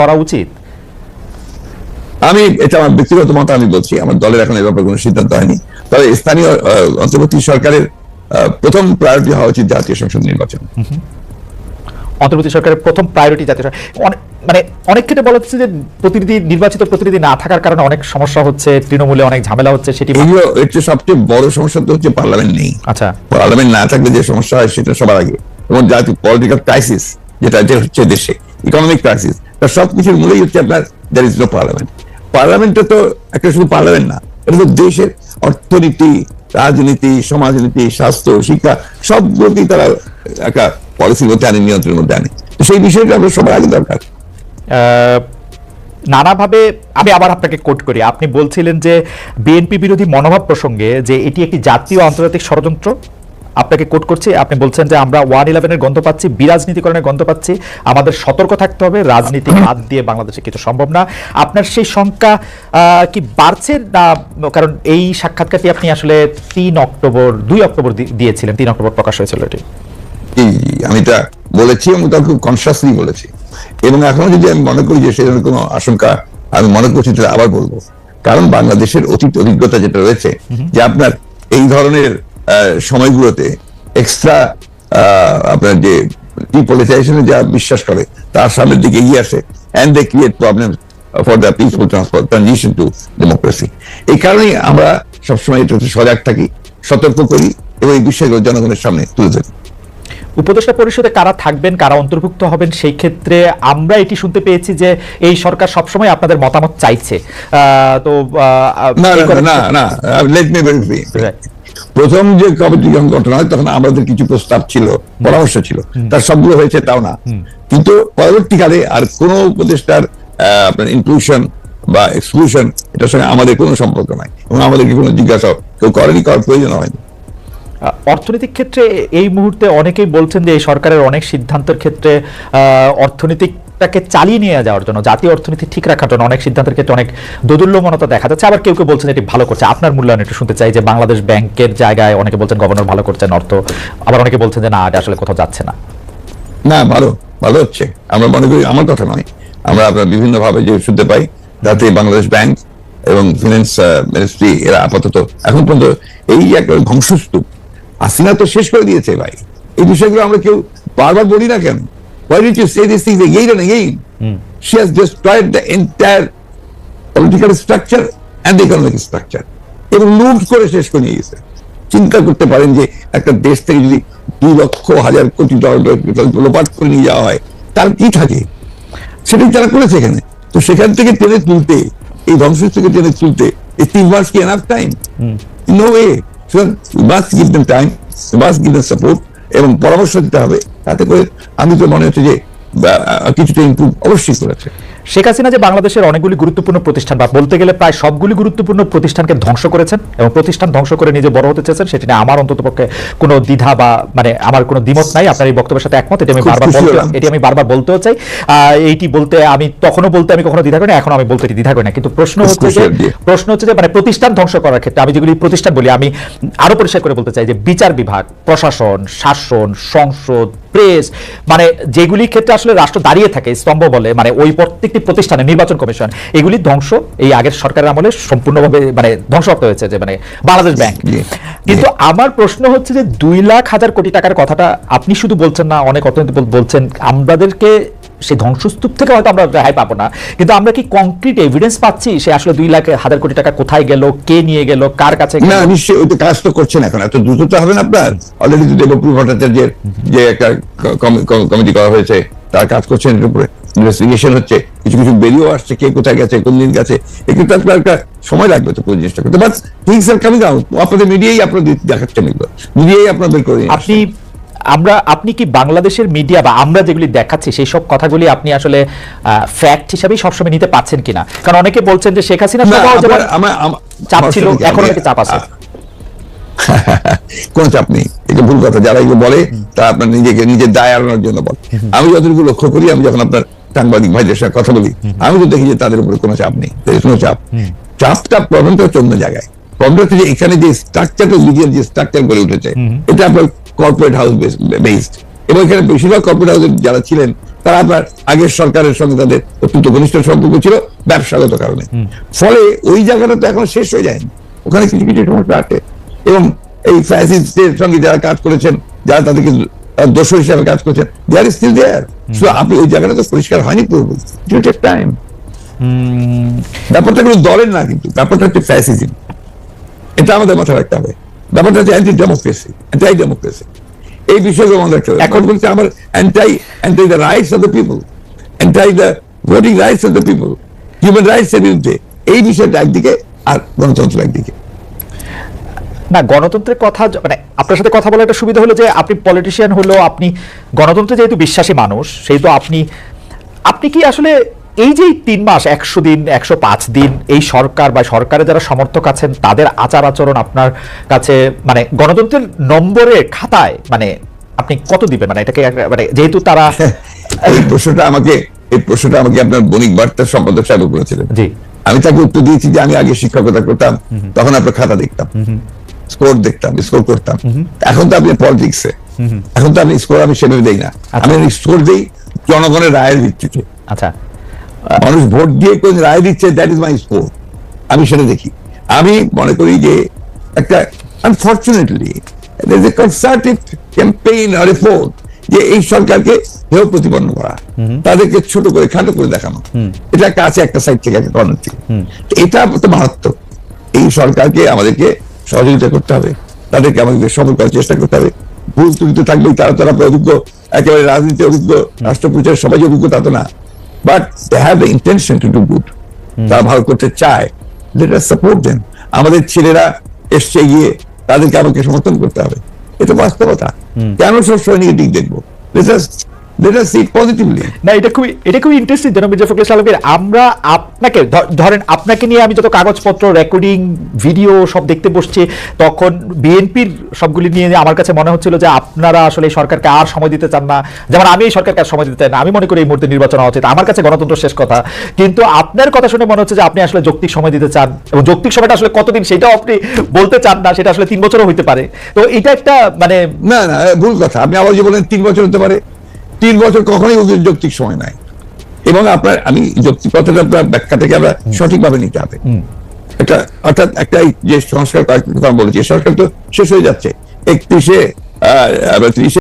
করা উচিত? আমি এটা আমার ব্যক্তিগত মত আমি বলছি আমার দলের এখন এ ব্যাপারে কোনো সিদ্ধান্ত হয়নি। তবে স্থানীয় অন্তর্বর্তী সরকারের প্রথম প্রায়োরিটি হওয়া উচিত জাতীয় সংসদ নির্বাচন। অন্তর্বর্তী সরকারের প্রথম প্রায়োরিটি জাতীয় মানে অনেক ক্ষেত্রে বলা হচ্ছে যে প্রতিনিধি নির্বাচিত প্রতিনিধি না থাকার কারণে অনেক সমস্যা হচ্ছে তৃণমূলে অনেক ঝামেলা হচ্ছে সেটি এগুলো এর সবচেয়ে বড় সমস্যা তো হচ্ছে পার্লামেন্ট নেই। আচ্ছা। পার্লামেন্ট না থাকলে যে সমস্যা হয় সেটা সবার আগে। এবং জাতীয় পলিটিক্যাল ক্রাইসিস যেটা যে হচ্ছে দেশে। ইকোনমিক ক্রাইসিস তার সবকিছুর মূলেই হচ্ছে আপনার দ্যার ইজ নো পার্লামেন্ট পার্লামেন্টটা তো একটা শুধু পার্লামেন্ট না, এটা তো দেশের অর্থনীতি, রাজনীতি, সমাজনীতি, স্বাস্থ্য, শিক্ষা, সবগুলোকেই তারা একটা পলিসির মধ্যে আনে, নিয়ন্ত্রণের মধ্যে আনে। সেই বিষয়টা আমরা সবার আগে দরকার। নানাভাবে আমি আবার আপনাকে কোট করি। আপনি বলছিলেন যে বিএনপি বিরোধী মনোভাব প্রসঙ্গে যে এটি একটি জাতীয় আন্তর্জাতিক ষড়যন্ত্র। আপনাকে কোট করছি আপনি বলছেন যে আমরা ওয়ান ইলেভেনের গন্ধ পাচ্ছি বিরাজনীতিকরণের গন্ধ পাচ্ছি আমাদের সতর্ক থাকতে হবে রাজনীতি বাদ দিয়ে বাংলাদেশে কিছু সম্ভব না। আপনার সেই সংখ্যা কি বাড়ছে না কারণ এই সাক্ষাৎকারটি আপনি আসলে তিন অক্টোবর দুই অক্টোবর দিয়েছিলেন তিন অক্টোবর প্রকাশ হয়েছিল এটি। আমি এটা বলেছি এবং তা খুব কনসিয়াসলি বলেছি। এবং এখনও যদি আমি মনে করি যে সে ধরনের কোনো আশঙ্কা আমি মনে করছি তাহলে আবার বলব। কারণ বাংলাদেশের অতীত অভিজ্ঞতা যেটা রয়েছে যে আপনার এই ধরনের সময়গুলোতে এক্সট্রা আপনার যে ডিপলিটাইজেশনে যা বিশ্বাস করে তার সামনের দিকে এগিয়ে আসে and they create problem for the peaceful transition to democracy এই কারণেই আমরা সবসময় এটাতে সজাগ থাকি সতর্ক করি এবং এই বিষয়গুলো জনগণের সামনে তুলে ধরি। উপদেষ্টা পরিষদে কারা থাকবেন কারা অন্তর্ভুক্ত হবেন সেই ক্ষেত্রে আমরা এটি শুনতে পেয়েছি যে এই সরকার সবসময় আপনাদের মতামত চাইছে। তো না না, না লেট মি. প্রথম যে কমিটি যখন গঠন হয় তখন আমাদের কিছু প্রস্তাব ছিল পরামর্শ ছিল। তার সবগুলো হয়েছে তাও না। কিন্তু পরবর্তীকালে আর কোন উপদেষ্টার আপনার ইনক্লুশন বা এক্সক্লুশন এটার সঙ্গে আমাদের কোনো সম্পর্ক নাই। এবং আমাদেরকে কোনো জিজ্ঞাসা কেউ করেনি করার প্রয়োজন হয়নি। অর্থনৈতিক ক্ষেত্রে এই মুহূর্তে অনেকেই বলছেন যে এই সরকারের অনেক সিদ্ধান্তের ক্ষেত্রে আহ, অর্থনীতিটাকে চালিয়ে নিয়ে যাওয়ার জন্য, জাতীয় অর্থনীতি ঠিক রাখার জন্য অনেক সিদ্ধান্তের ক্ষেত্রে অনেক দোদুল্যমনতা দেখা যাচ্ছে। আবার কেউ কেউ বলছেন এটি ভালো করছে। আপনার মূল্যায়ন একটু শুনতে চাই যে বাংলাদেশ ব্যাংকের জায়গায় অনেকে বলছেন গভর্নর ভালো করছেন অর্থ, আবার অনেকে বলছেন যে না, এটা আসলে কোথাও যাচ্ছে না। না, ভালো ভালো হচ্ছে। আমরা মনে করি আমার কথা নয়। আমরা আপনার বিভিন্ন ভাবে যে শুনতে পাই, যাতে বাংলাদেশ ব্যাংক এবং ফিনান্স মিনিস্ট্রি এরা আপাতত এখন পর্যন্ত এই যে একটা ধ্বংসস্তূপ, হাসিনা তো শেষ করে দিয়েছে ভাই। এই বিষয়গুলো আমরা কেউ বারবার বলি না কেন? Why did you say these things again and again? Mm. She has destroyed the entire political structure and economic structure এবং লুট করে শেষ করে নিয়ে গেছে চিন্তা করতে পারেন যে একটা দেশ থেকে যদি দুই লক্ষ হাজার কোটি ডলার লোপাট করে নিয়ে যাওয়া হয় তার কি থাকে? সেটাই তারা করেছে এখানে। তো সেখান থেকে টেনে তুলতে এই ধ্বংস থেকে টেনে তুলতে এই তিন মাস কি enough time no way must give them time must give them support এবং পরামর্শ দিতে হবে। তাতে করে আমি তো মনে হচ্ছে যে কিছুটা ইম্প্রুভ অবশ্যই করেছে। শেখ হাসিনা যে বাংলাদেশের অনেকগুলি গুরুত্বপূর্ণ প্রতিষ্ঠান বা বলতে গেলে প্রায় সবগুলি গুরুত্বপূর্ণ প্রতিষ্ঠানকে ধ্বংস করেছেন এবং প্রতিষ্ঠান ধ্বংস করে নিজে বড় হতে চেয়েছেন সেটি নিয়ে আমার অন্ততপক্ষে কোনো দ্বিধা বা মানে আমার কোনো দ্বিমত নাই। আপনার এই বক্তব্যের সাথে একমত এটি আমি বারবার বলতে এটি আমি বারবার বলতেও চাই। এইটি বলতে আমি তখনও বলতে আমি কখনো দ্বিধা করি না এখন আমি বলতে দ্বিধা করি না। কিন্তু প্রশ্ন হচ্ছে যে প্রশ্ন হচ্ছে যে মানে প্রতিষ্ঠান ধ্বংস করার ক্ষেত্রে আমি যেগুলি প্রতিষ্ঠান বলি আমি আরও পরিষ্কার করে বলতে চাই যে বিচার বিভাগ প্রশাসন শাসন সংসদ প্রেস মানে যেগুলি ক্ষেত্রে আসলে রাষ্ট্র দাঁড়িয়ে থাকে স্তম্ভ বলে মানে ওই প্রত্যেকটি প্রতিষ্ঠানে নির্বাচন কমিশন এগুলি ধ্বংস এই আগের সরকারের আমলে সম্পূর্ণভাবে মানে ধ্বংসপ্রাপ্ত হয়েছে যে মানে বাংলাদেশ ব্যাংক। কিন্তু আমার প্রশ্ন হচ্ছে যে দুই লাখ হাজার কোটি টাকার কথাটা আপনি শুধু বলছেন না অনেক অর্থনীতি বলছেন আমাদেরকে সেই ধ্বংসস্তূপ থেকে হয়তো আমরা রেহাই পাবো না। কিন্তু আমরা কি কংক্রিট এভিডেন্স পাচ্ছি সে আসলে দুই লাখ হাজার কোটি টাকা কোথায় গেল কে নিয়ে গেল কার কাছে? না নিশ্চয়ই ওই তো কাজ তো করছেন এখন। এত দ্রুত তো হবে না আপনার? অলরেডি তো দেবপ্রিয় ভট্টাচার্যের যে একটা কমিটি করা হয়েছে তার কাজ করছেন এর উপরে। ইনভেস্টিগেশন হচ্ছে কিছু কিছু বেরিয়েও আসছে কে কোথায় গেছে কোন দিন গেছে। একটু তো আপনার একটা সময় লাগবে তো পুরো জিনিসটা করতে। But things are coming out আপনাদের মিডিয়াই আপনাদের দেখাচ্ছেন এগুলো মিডিয়াই আপনাদের করে আপনি আমরা আপনি কি বাংলাদেশের মিডিয়া বা আমরা যেগুলি দেখাচ্ছি সেই সব কথাগুলি আপনি আসলে ফ্যাক্ট হিসাবেই সবসময় নিতে পাচ্ছেন কিনা? কারণ অনেকে বলছেন যে শেখ হাসিনা যেমন আমার- চাপ ছিল এখন অনেকে চাপ আছে। কোন চাপ নেই। এটা ভুল কথা। যারা এগুলো বলে তা আপনার নিজেকে নিজের দায় এড়ানোর জন্য বলে। আমি যতটুকু লক্ষ্য করি আমি যখন আপনার সাংবাদিক ভাইদের সাথে কথা বলি আমি তো দেখি যে তাদের উপরে কোনো চাপ নেই কোনো চাপ। চাপটা প্রবলেমটা হচ্ছে অন্য জায়গায়। প্রবলেম হচ্ছে যে এখানে যে স্ট্রাকচারটা লিগেল যে স্ট্রাকচার গড়ে উঠেছে এটা আপনার কর্পোরেট হাউস বেসড এবং এখানে বেশিরভাগ কর্পোরেট হাউসের যারা ছিলেন তারা আপনার আগের সরকারের সঙ্গে তাদের অত্যন্ত ঘনিষ্ঠ সম্পর্ক ছিল ব্যবসাগত কারণে। ফলে ওই জায়গাটা তো এখন শেষ হয়ে যায়নি। ওখানে কিছু কিছু সমস্যা আছে। এবং এই ফ্যাসিস্টের সঙ্গে যারা কাজ করেছেন যারা তাদেরকে দোষ হিসাবে কাজ করছেন দেয়ার ইজ স্টিল দেয়ার আপনি ওই জায়গাটা তো পরিষ্কার হয়নি পুরোপুরি টাইম ব্যাপারটা কোনো দলের না কিন্তু ব্যাপারটা হচ্ছে ফ্যাসিজম এটা আমাদের মাথায় রাখতে হবে। ব্যাপারটা হচ্ছে অ্যান্টি ডেমোক্রেসি অ্যান্টাই ডেমোক্রেসি এই বিষয়গুলো আমাদের রাখতে হবে এখন বলছে আমার anti anti the rights of the people anti the voting rights of the people human rights এর বিরুদ্ধে। এই বিষয়টা একদিকে আর গণতন্ত্র একদিকে। না গণতন্ত্রের কথা মানে আপনার সাথে কথা বলার একটা সুবিধা হলো যে আপনি পলিটিশিয়ান হলেও আপনি গণতন্ত্রে যেহেতু বিশ্বাসী মানুষ সেহেতু আপনি আপনি কি আসলে এই যে তিন মাস একশো দিন একশো পাঁচ দিন এই সরকার বা সরকারের যারা সমর্থক আছেন তাদের আচার আচরণ আপনার কাছে মানে গণতন্ত্রের নম্বরে খাতায় মানে আপনি কত দিবেন? মানে এটাকে মানে যেহেতু তারা এই প্রশ্নটা আমাকে এই প্রশ্নটা আমাকে আপনার বণিক বার্তার সম্পাদক সাহেব করেছিলেন আমি তাকে উত্তর দিয়েছি যে আমি আগে শিক্ষকতা করতাম তখন আপনার খাতা দেখতাম। স্কোর দেখতাম স্কোর করতাম। এখন তো আপনি পলিটিক্সে এখন তো আপনি স্কোর আমি সেভাবে দেই না। আমি স্কোর দেই জনগণের রায়ের ভিত্তিতে। আচ্ছা। মানুষ ভোট দিয়ে কোন রায় দিচ্ছে দ্যাট ইজ মাই স্কোর আমি সেটা দেখি। আমি মনে করি যে একটা আনফর্চুনেটলি যে এই সরকারকে হেয় প্রতিপন্ন করা তাদেরকে ছোট করে খাটো করে দেখানো। এটা একটা আছে একটা সাইড থেকে একটা কর্নার থেকে। এটা তো মারাত্মক। এই সরকারকে আমাদেরকে সহযোগিতা করতে হবে। তাদেরকে আমাদেরকে সফল করার চেষ্টা করতে হবে। ভুল ত্রুটি থাকলেই তারা তারা অভিজ্ঞ একেবারে রাজনীতি অভিজ্ঞ রাষ্ট্রপ্রচার সবাই অভিজ্ঞ তা তো না। But they have the intention to do good তারা ভালো করতে চায়। লেট আস সাপোর্ট দেন আমাদের ছেলেরা এসছে গিয়ে তাদেরকে আমাকে সমর্থন করতে হবে। এটা বাস্তবতা। কেন সবসময় নেগেটিভ দেখব? Let us let see positively না এটা খুবই এটা খুবই ইন্টারেস্টিং যেন মির্জা ফখরুল সালামের আমরা আপনাকে ধরেন আপনাকে নিয়ে আমি যত কাগজপত্র রেকর্ডিং ভিডিও সব দেখতে বসছি তখন বিএনপির সবগুলি নিয়ে আমার কাছে মনে হচ্ছিল যে আপনারা আসলে এই সরকারকে আর সময় দিতে চান না। যেমন আমি এই সরকারকে আর সময় দিতে চাই না। আমি মনে করি এই মুহূর্তে নির্বাচন হওয়া উচিত। আমার কাছে গণতন্ত্র শেষ কথা। কিন্তু আপনার কথা শুনে মনে হচ্ছে যে আপনি আসলে যৌক্তিক সময় দিতে চান এবং যৌক্তিক সময়টা আসলে কতদিন সেটাও আপনি বলতে চান না সেটা আসলে তিন বছরও হইতে পারে। তো এটা একটা মানে না না ভুল কথা। আপনি আবার যে বলেন তিন বছর হতে পারে। তিন বছর কখনোই যৌক্তিক সময় নাই। এবং আপনার আমি যৌক্তিক কথাটা আপনার ব্যাখ্যা থেকে আমরা সঠিকভাবে নিতে হবে। একটা অর্থাৎ একটা যে সংস্কার কথা বলেছি সংস্কার তো শেষ হয়ে যাচ্ছে। একত্রিশে আহ ত্রিশে